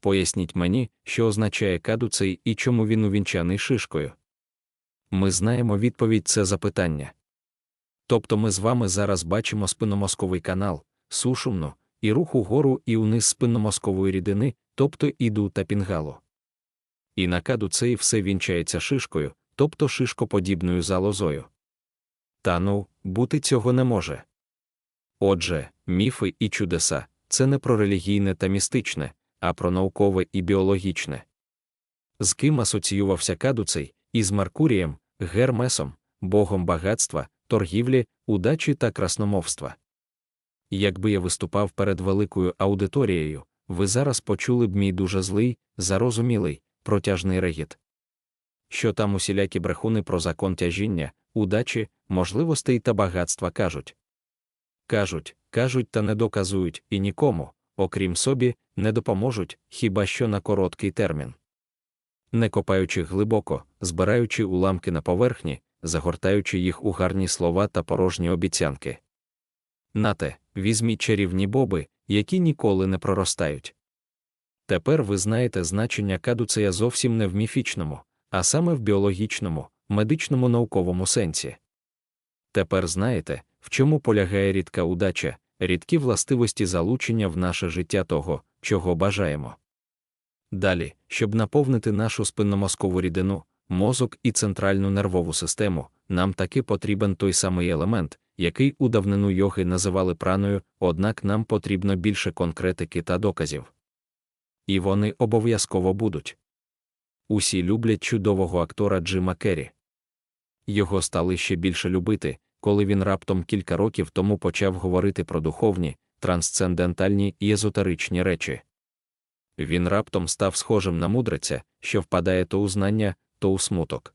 поясніть мені, що означає кадуцей і чому він увінчаний шишкою. Ми знаємо відповідь це запитання. Тобто ми з вами зараз бачимо спинномозковий канал, сушумну, і рух угору і униз спинномозкової рідини, тобто іду та пінгалу. І на кадуцеї все вінчається шишкою, тобто шишкоподібною залозою. Та ну, бути цього не може. Отже, міфи і чудеса це не про релігійне та містичне, а про наукове і біологічне. З ким асоціювався кадуцей із Маркурієм, Гермесом, богом багатства, торгівлі, удачі та красномовства. Якби я виступав перед великою аудиторією, ви зараз почули б мій дуже злий, зарозумілий, протяжний регіт. Що там усілякі брехуни про закон тяжіння, удачі, можливостей та багатства кажуть. Кажуть, кажуть та не доказують і нікому, окрім собі, не допоможуть хіба що на короткий термін. Не копаючи глибоко, збираючи уламки на поверхні, загортаючи їх у гарні слова та порожні обіцянки. Нате, візьміть чарівні боби, які ніколи не проростають. Тепер ви знаєте значення кадуцея зовсім не в міфічному, а саме в біологічному, медичному науковому сенсі. Тепер знаєте, в чому полягає рідка удача, рідкі властивості залучення в наше життя того, чого бажаємо. Далі, щоб наповнити нашу спинномозкову рідину, мозок і центральну нервову систему, нам таки потрібен той самий елемент, який у давнину йоги називали праною, однак нам потрібно більше конкретики та доказів. І вони обов'язково будуть. Усі люблять чудового актора Джима Керрі. Його стали ще більше любити, коли він раптом кілька років тому почав говорити про духовні, трансцендентальні і езотеричні речі. Він раптом став схожим на мудреця, що впадає то у знання, то у смуток.